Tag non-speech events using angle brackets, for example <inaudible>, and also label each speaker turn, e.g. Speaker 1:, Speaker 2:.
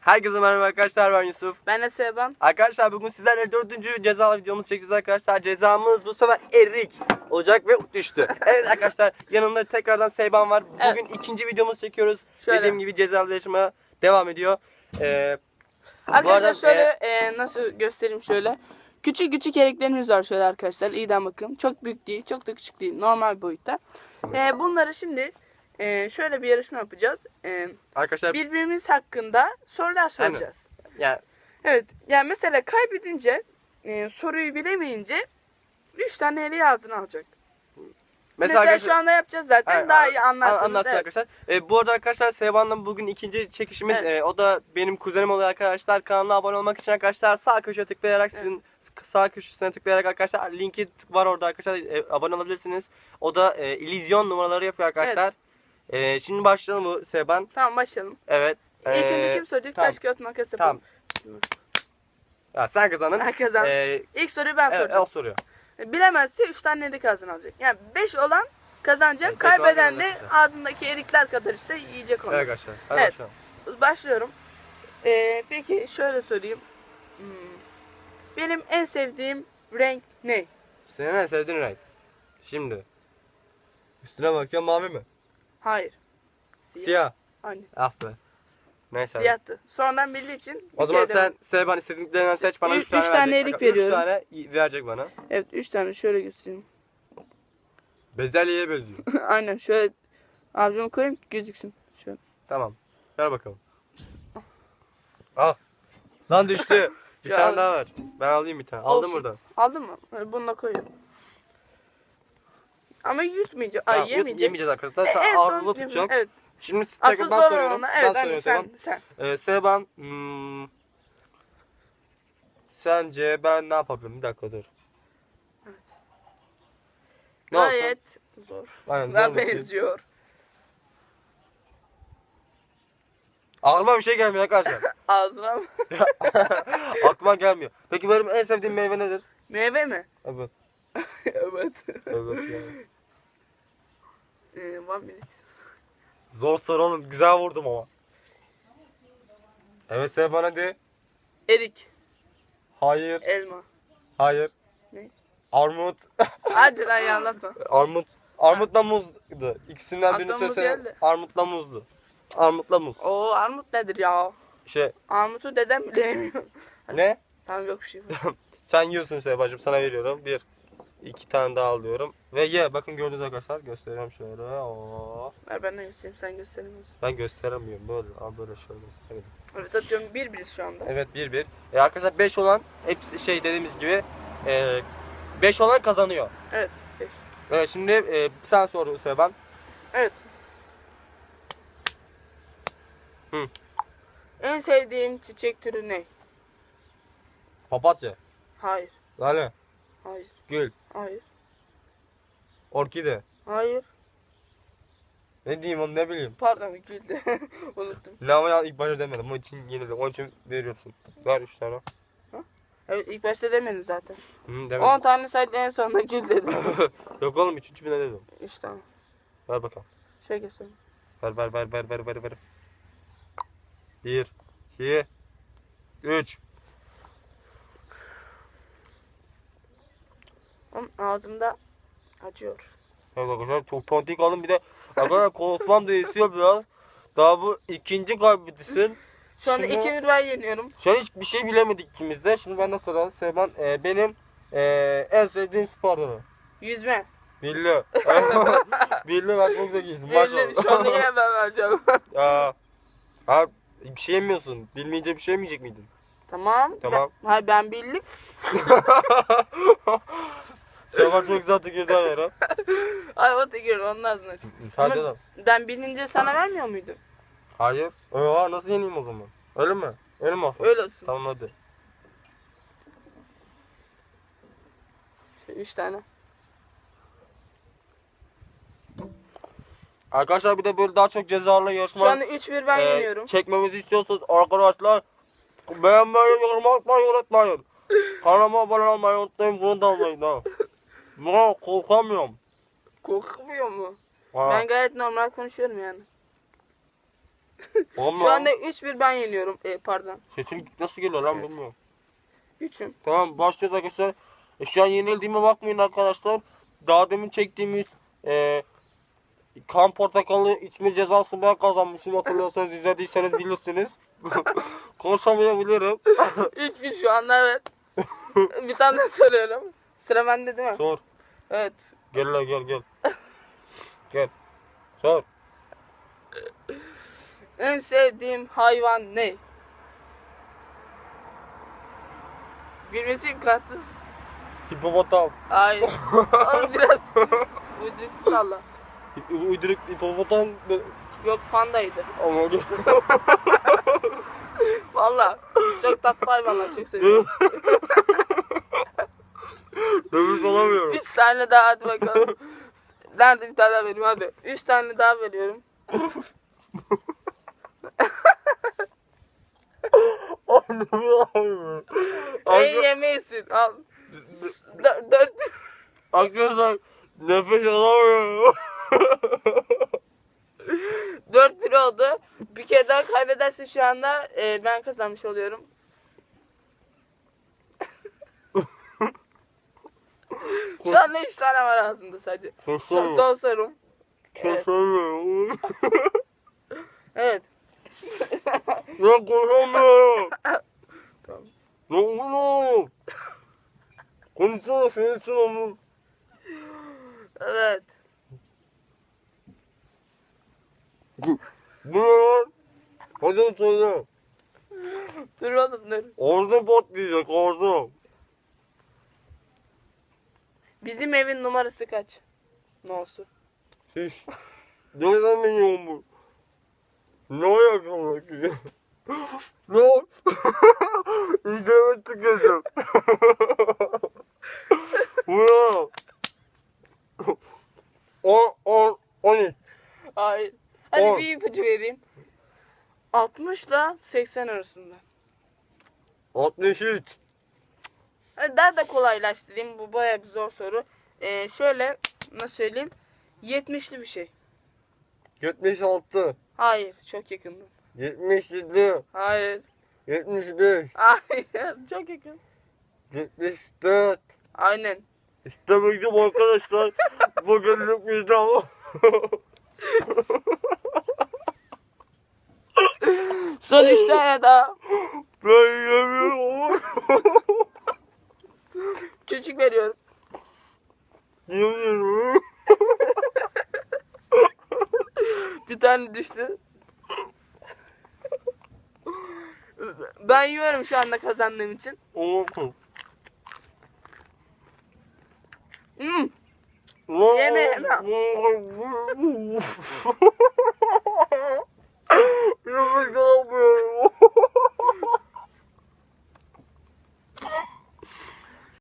Speaker 1: Herkese merhaba arkadaşlar ben Yusuf.
Speaker 2: Ben de Seban.
Speaker 1: Arkadaşlar bugün sizlerle dördüncü ceza videomuzu çekeceğiz arkadaşlar. Cezamız bu sefer erik olacak ve düştü. <laughs> evet arkadaşlar yanımda tekrardan Seyban var. Bugün ikinci videomuzu çekiyoruz.
Speaker 2: Şöyle.
Speaker 1: Dediğim gibi cezalaşma devam ediyor. Ee,
Speaker 2: Arkadaşlar
Speaker 1: arada,
Speaker 2: şöyle
Speaker 1: e,
Speaker 2: e, nasıl göstereyim şöyle. Küçük küçük eriklerimiz var şöyle arkadaşlar. İyiden bakın. Çok büyük değil, çok da küçük değil. Normal boyutta. E, bunları şimdi e, şöyle bir yarışma yapacağız. E,
Speaker 1: arkadaşlar
Speaker 2: birbirimiz hakkında sorular soracağız.
Speaker 1: yani
Speaker 2: Evet. Yani mesela kaybedince e, soruyu bilemeyince 3 tane eriği ağzına alacak. Mesela,
Speaker 1: arkadaşlar-
Speaker 2: şu anda yapacağız zaten.
Speaker 1: Aynen,
Speaker 2: daha iyi
Speaker 1: an-
Speaker 2: anlarsınız.
Speaker 1: anlatsın
Speaker 2: Evet.
Speaker 1: arkadaşlar. Ee, bu arada arkadaşlar Seyvan'la bugün ikinci çekişimiz.
Speaker 2: Evet.
Speaker 1: Ee, o da benim kuzenim oluyor arkadaşlar. Kanalına abone olmak için arkadaşlar sağ köşeye tıklayarak sizin sağ köşesine tıklayarak arkadaşlar linki var orada arkadaşlar e, abone olabilirsiniz. O da e, illüzyon numaraları yapıyor arkadaşlar. Ee, şimdi başlayalım mı Seyvan?
Speaker 2: Tamam başlayalım.
Speaker 1: Evet.
Speaker 2: İlk
Speaker 1: Ee,
Speaker 2: önce kim soracak?
Speaker 1: tamam.
Speaker 2: Taş kağıt makas
Speaker 1: Tamam.
Speaker 2: yapalım.
Speaker 1: Ya, sen kazandın.
Speaker 2: Ben kazandım.
Speaker 1: Ee,
Speaker 2: İlk soruyu ben
Speaker 1: evet,
Speaker 2: soracağım.
Speaker 1: o soruyor.
Speaker 2: Bilemezse 3 tane erik ağzına alacak. Yani 5 olan kazanacak.
Speaker 1: Evet,
Speaker 2: Kaybeden de
Speaker 1: kazanacak.
Speaker 2: ağzındaki erikler kadar işte yiyecek onu.
Speaker 1: Evet arkadaşlar. Hadi
Speaker 2: Evet.
Speaker 1: başlayalım.
Speaker 2: Başlıyorum. Ee, peki şöyle sorayım. Hmm. Benim en sevdiğim renk ne?
Speaker 1: Senin en sevdiğin renk. Şimdi. Üstüne bakıyorum mavi mi?
Speaker 2: Hayır. Siyah.
Speaker 1: Siyah.
Speaker 2: Aynen.
Speaker 1: Ah be. Neyse.
Speaker 2: Siyahtı. Sonradan bildiği için bir
Speaker 1: O zaman
Speaker 2: kere
Speaker 1: sen
Speaker 2: dedim.
Speaker 1: Seyban istediklerinden seç bana
Speaker 2: Üç-
Speaker 1: 3 tane
Speaker 2: üç tane
Speaker 1: verecek.
Speaker 2: erik
Speaker 1: Bak, üç
Speaker 2: veriyorum.
Speaker 1: tane i- verecek bana.
Speaker 2: Evet 3 tane şöyle göstereyim. <laughs>
Speaker 1: Bezelyeye benziyor. <laughs>
Speaker 2: Aynen şöyle avcumu koyayım ki gözüksün. Şöyle.
Speaker 1: tamam. Ver bakalım. Al. Lan düştü. <laughs> bir
Speaker 2: Ya
Speaker 1: tane
Speaker 2: al.
Speaker 1: daha ver. Ben alayım bir tane. Aldım
Speaker 2: Olsun.
Speaker 1: buradan.
Speaker 2: Aldın mı? Ee, Bununla koyuyorum. Ama yutmayacak.
Speaker 1: Tamam,
Speaker 2: Ay
Speaker 1: yut-
Speaker 2: yemeyecek.
Speaker 1: yemeyeceğiz arkadaşlar.
Speaker 2: E,
Speaker 1: Sen
Speaker 2: en son
Speaker 1: ağzında tutacağım.
Speaker 2: Evet.
Speaker 1: Şimdi siz
Speaker 2: Asıl
Speaker 1: tekrar ben
Speaker 2: zor
Speaker 1: soruyorum.
Speaker 2: olanı.
Speaker 1: Ben
Speaker 2: Evet anne
Speaker 1: soruyorum,
Speaker 2: sen.
Speaker 1: tamam.
Speaker 2: sen.
Speaker 1: Ee, Seyban. Hmm, sence ben ne yapabilirim? Bir dakika dur.
Speaker 2: Evet.
Speaker 1: Ne olsun?
Speaker 2: Gayet zor.
Speaker 1: Aynen, bir şey.
Speaker 2: benziyor.
Speaker 1: Aklıma bir şey gelmiyor arkadaşlar. <laughs>
Speaker 2: Ağzına mı? <laughs>
Speaker 1: Aklıma gelmiyor. Peki benim en sevdiğim meyve nedir?
Speaker 2: Meyve mi?
Speaker 1: Evet. <laughs>
Speaker 2: evet.
Speaker 1: Evet yani.
Speaker 2: Ee, one minute.
Speaker 1: Zor soru oğlum. Güzel vurdum ama. Evet sen bana de.
Speaker 2: Erik.
Speaker 1: Hayır.
Speaker 2: Elma.
Speaker 1: Hayır.
Speaker 2: Ne?
Speaker 1: Armut. <laughs>
Speaker 2: Hadi lan ya anlatma.
Speaker 1: Armut. Armutla muzdu. İkisinden birini
Speaker 2: Aklıma muz
Speaker 1: söylesene.
Speaker 2: geldi.
Speaker 1: Armutla muzdu. Armutla muz.
Speaker 2: Oo armut nedir ya?
Speaker 1: Şey
Speaker 2: Armutu dedem bile yemiyor.
Speaker 1: ne?
Speaker 2: Tamam yok bir şey. <laughs>
Speaker 1: Sen yiyorsun Sebacım sana veriyorum. Bir. İki tane daha alıyorum. Ve ye bakın gördünüz arkadaşlar. Gösteriyorum şöyle. Oo.
Speaker 2: Ver ben de göstereyim sen gösteremiyorsun.
Speaker 1: Ben gösteremiyorum böyle. Al böyle şöyle. Evet.
Speaker 2: Evet atıyorum bir bir şu anda.
Speaker 1: Evet 1-1. E arkadaşlar 5 olan hepsi şey dediğimiz gibi 5 olan kazanıyor.
Speaker 2: Evet beş.
Speaker 1: Evet şimdi e, sen sor Seban.
Speaker 2: Evet.
Speaker 1: Hı.
Speaker 2: En sevdiğim çiçek türü ne?
Speaker 1: Papatya,
Speaker 2: Hayır.
Speaker 1: lale,
Speaker 2: Hayır.
Speaker 1: gül,
Speaker 2: Hayır.
Speaker 1: orkide.
Speaker 2: Hayır.
Speaker 1: Ne diyeyim onu ne bileyim.
Speaker 2: Pardon gül de. <laughs> Unuttum.
Speaker 1: Ne ama ya ilk başta demedim. Onun için yenildim. Onun için veriyorsun. Ver 3 tane.
Speaker 2: Evet ilk başta demedin zaten.
Speaker 1: Hı
Speaker 2: 10
Speaker 1: demedim.
Speaker 2: tane saydı en sonunda gül dedim. <laughs>
Speaker 1: Yok oğlum 3. bir ne dedim.
Speaker 2: işte.
Speaker 1: Ver bakalım.
Speaker 2: Şöyle göstereyim.
Speaker 1: Ver ver ver ver ver ver ver. 1 2 3
Speaker 2: Oğlum Ağzımda acıyor.
Speaker 1: Evet arkadaşlar çok tontik alın bir de arkadaşlar <laughs> konuşmam da istiyor biraz. Daha bu ikinci kaybedisin.
Speaker 2: Şu anda
Speaker 1: Şimdi-
Speaker 2: 2 bir ben yeniyorum.
Speaker 1: Şu an hiçbir şey bilemedik ikimiz de. Şimdi ben de soralım. Seyban e, benim e, en sevdiğim spor dalı.
Speaker 2: Yüzme.
Speaker 1: Billi. <laughs> Billi ben çok zekisin.
Speaker 2: Belli. Şu anda yine ben vereceğim. <laughs>
Speaker 1: ya. Ha, bir şey yemiyorsun. Bilmeyince bir şey yemeyecek miydin?
Speaker 2: tamam.
Speaker 1: Tamam.
Speaker 2: Ben, hayır ben bildim.
Speaker 1: Seyban çok güzel tükürdü ayarı.
Speaker 2: Ay o tekir onun ağzına Ama-
Speaker 1: lan.
Speaker 2: Ben bilince sana vermiyor muydum?
Speaker 1: Hayır. Oha nasıl yeneyim o zaman? Öyle mi? Öyle mi olsun?
Speaker 2: Öyle olsun.
Speaker 1: Tamam hadi.
Speaker 2: Şöyle üç tane.
Speaker 1: Arkadaşlar bir de böyle daha çok cezalarla yarışma
Speaker 2: Şu anda 3-1 ben
Speaker 1: e,
Speaker 2: yeniyorum.
Speaker 1: çekmemizi istiyorsanız arkadaşlar beğenmeyi, yorum atmayı unutmayın. <laughs> Kanalıma abone olmayı unutmayın. Bunu da almayın Buna korkamıyorum.
Speaker 2: Korkmuyor mu?
Speaker 1: Ha.
Speaker 2: Ben gayet normal konuşuyorum yani.
Speaker 1: Ama
Speaker 2: Şu anda 3-1 ben yeniyorum. E, pardon.
Speaker 1: sesim nasıl geliyor lan
Speaker 2: Evet.
Speaker 1: bilmiyorum.
Speaker 2: 3'üm.
Speaker 1: Tamam başlıyoruz arkadaşlar. E, şu an yenildiğime bakmayın arkadaşlar. Daha demin çektiğimiz e, kan portakalı içme cezası ben kazanmışım. Hatırlıyorsanız izlediyseniz bilirsiniz. <laughs> Konuşamayabilirim. <laughs>
Speaker 2: 3-1 şu anda evet. <laughs> bir tane soruyorum. Sıra bende değil mi?
Speaker 1: Sor.
Speaker 2: Evet.
Speaker 1: Gel lan gel gel. gel. Sor.
Speaker 2: En sevdiğim hayvan ne? Bilmesi imkansız.
Speaker 1: Hipopotam.
Speaker 2: Hayır. <laughs> Oğlum biraz uyduruk salla.
Speaker 1: Uyduruk hipopotam.
Speaker 2: Yok pandaydı.
Speaker 1: Ama. <laughs>
Speaker 2: Valla. Çok tatlı hayvanlar çok seviyorum. <laughs> <laughs>
Speaker 1: Nefes alamıyorum.
Speaker 2: Üç tane daha hadi bakalım. <laughs> Nerede bir tane daha veriyorum hadi. Üç tane daha veriyorum. <laughs>
Speaker 1: Nefes alamıyorum.
Speaker 2: Ey yemeyesin al. Dört, dört,
Speaker 1: Arkadaşlar nefes alamıyorum.
Speaker 2: dört bir oldu. Bir kere daha kaybederse şu anda e, ben kazanmış oluyorum. <laughs> şu anda üç tane var ağzımda sadece. Son, son sorum.
Speaker 1: Konuşamıyorum.
Speaker 2: Evet.
Speaker 1: Ben <laughs> konuşamıyorum. <laughs>
Speaker 2: Tamam.
Speaker 1: Ne oluyor? Konuşsana söylesin onu.
Speaker 2: Evet.
Speaker 1: Bu ne lan? Hadi söyle.
Speaker 2: Dur oğlum dur.
Speaker 1: Orada patlayacak orada.
Speaker 2: Bizim evin numarası kaç? Ne olsun?
Speaker 1: Siz nereden biliyorsun bu? Ne ki? Ne? İzleme çıkacağım. Bu ne? On, on, on üç.
Speaker 2: Hayır. Hadi
Speaker 1: On.
Speaker 2: bir ipucu vereyim. 60 ile 80 arasında.
Speaker 1: 63.
Speaker 2: Hadi daha da kolaylaştırayım. Bu baya bir zor soru. Ee, şöyle nasıl söyleyeyim? 70'li bir şey.
Speaker 1: 76.
Speaker 2: Hayır. Çok yakındım.
Speaker 1: 77.
Speaker 2: Hayır.
Speaker 1: 75.
Speaker 2: Hayır. <laughs> Çok yakın.
Speaker 1: 74.
Speaker 2: Aynen.
Speaker 1: İşte bildim arkadaşlar. <laughs> Bugünlük bizden.
Speaker 2: Son 3 tane daha.
Speaker 1: Ben yemiyorum. <laughs>
Speaker 2: Küçük veriyorum.
Speaker 1: Yemiyorum.
Speaker 2: Bir tane düştü. Ben yiyorum şu anda kazandığım için. Hmm. Yeme, yeme. <laughs>